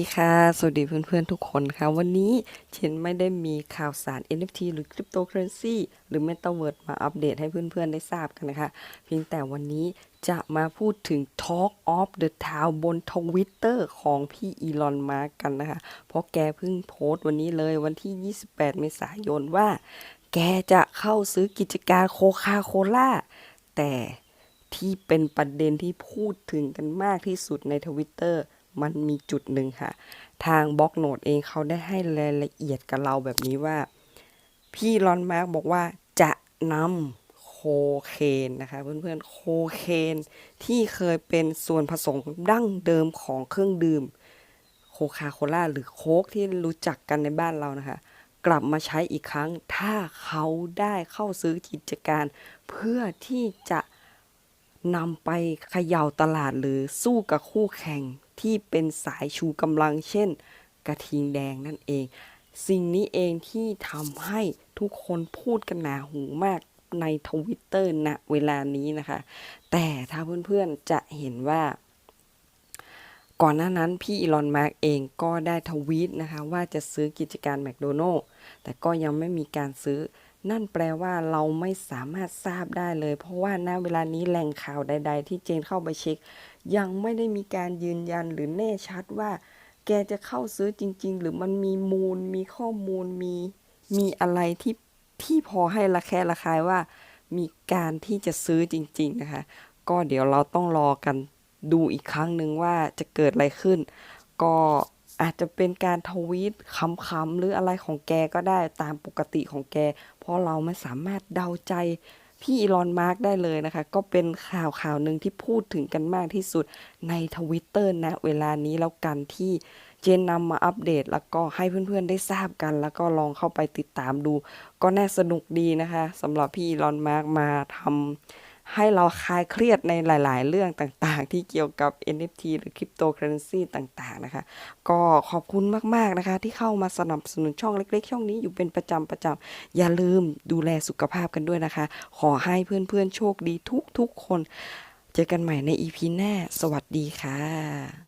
สวัสดีค่ะ สวัสดีเพื่อนๆทุกคนค่ะ วันนี้เชนไม่ได้มีข่าวสาร NFT หรือ Cryptocurrency หรือ Metaverse มาอัปเดตให้เพื่อนๆได้ทราบกันนะคะ เพียงแต่วันนี้จะมาพูดถึง Talk of the Town บนทวิตเตอร์ของพี่อีลอนมาร์กันนะคะ เพราะแกเพิ่งโพสต์วันนี้เลยวันที่ 28 เมษายนว่า แกจะเข้าซื้อกิจการโคคาโคล่าแต่ที่เป็นประเด็นที่พูดถึงกันมากที่สุดในทวิตเตอร์ มันมีจุดหนึ่งค่ะ ทางบล็อกโนดเองเขาได้ให้รายละเอียดกับเราแบบนี้ว่า พี่ลอนมาร์กบอกว่าจะนำโคเคนนะคะ เพื่อนๆโคเคนที่เคยเป็นส่วนผสมดั้งเดิมของเครื่องดื่มโคคาโคล่าหรือโค้กที่รู้จักกันในบ้านเรานะคะกลับมาใช้อีกครั้ง ถ้าเขาได้เข้าซื้อกิจการ เพื่อที่จะนำไปเขย่าตลาดหรือสู้กับคู่แข่ง ที่เป็นสายชูกำลังเช่น กระทิงแดงนั่นเอง สิ่งนี้เองที่ทำให้ทุกคนพูดกันหนาหูมากในทวิตเตอร์ณเวลานี้นะคะ แต่ถ้าเพื่อนๆจะเห็นว่า ก่อนหน้านั้นพี่อีลอนมาร์กเองก็ได้ทวีตนะคะ ว่าจะซื้อกิจการแมคโดนัลล์แต่ก็ยังไม่มีการซื้อ นั่นแปลว่าเราไม่สามารถทราบได้เลย เพราะว่าณเวลานี้แหล่งข่าวใด ๆ ที่เจนเข้าไปเช็ค ยังไม่ได้มีการยืนยันหรือแน่ชัดว่า แกจะเข้าซื้อจริง ๆ หรือมันมีมูล มีข้อมูลมี มีอะไรที่ที่พอให้ระแคะระคายว่า มีการที่จะซื้อจริง ๆ นะคะ ก็เดี๋ยวเราต้องรอกันดูอีกครั้งหนึ่งว่าจะเกิดอะไรขึ้น ก็ อาจจะเป็นการทวีตคำๆหรืออะไรของแกก็ได้ตามปกติของแก เพราะเราไม่สามารถเดาใจพี่อีลอนมาร์กได้เลยนะคะ ก็เป็นข่าวข่าวหนึ่งที่พูดถึงกันมากที่สุดในทวิตเตอร์ณเวลานี้แล้วกันที่เจนนำมาอัปเดตแล้วก็ให้เพื่อนๆได้ทราบกัน แล้วก็ลองเข้าไปติดตามดู ก็น่าสนุกดีนะคะสำหรับพี่อีลอนมาร์กมาทำ ให้เราคลายเครียดในหลาย ๆ เรื่องต่างๆ ที่เกี่ยวกับ NFT หรือ Cryptocurrency ต่าง ๆ นะคะ ก็ขอบคุณมาก ๆ นะคะ ที่เข้ามาสนับสนุนช่องเล็ก ๆ ช่องนี้อยู่เป็นประจำประจำอย่าลืมดูแลสุขภาพกันด้วยนะคะ ขอให้เพื่อน ๆ โชคดีทุก ๆ คน เจอกันใหม่ใน EP หน้า สวัสดีค่ะ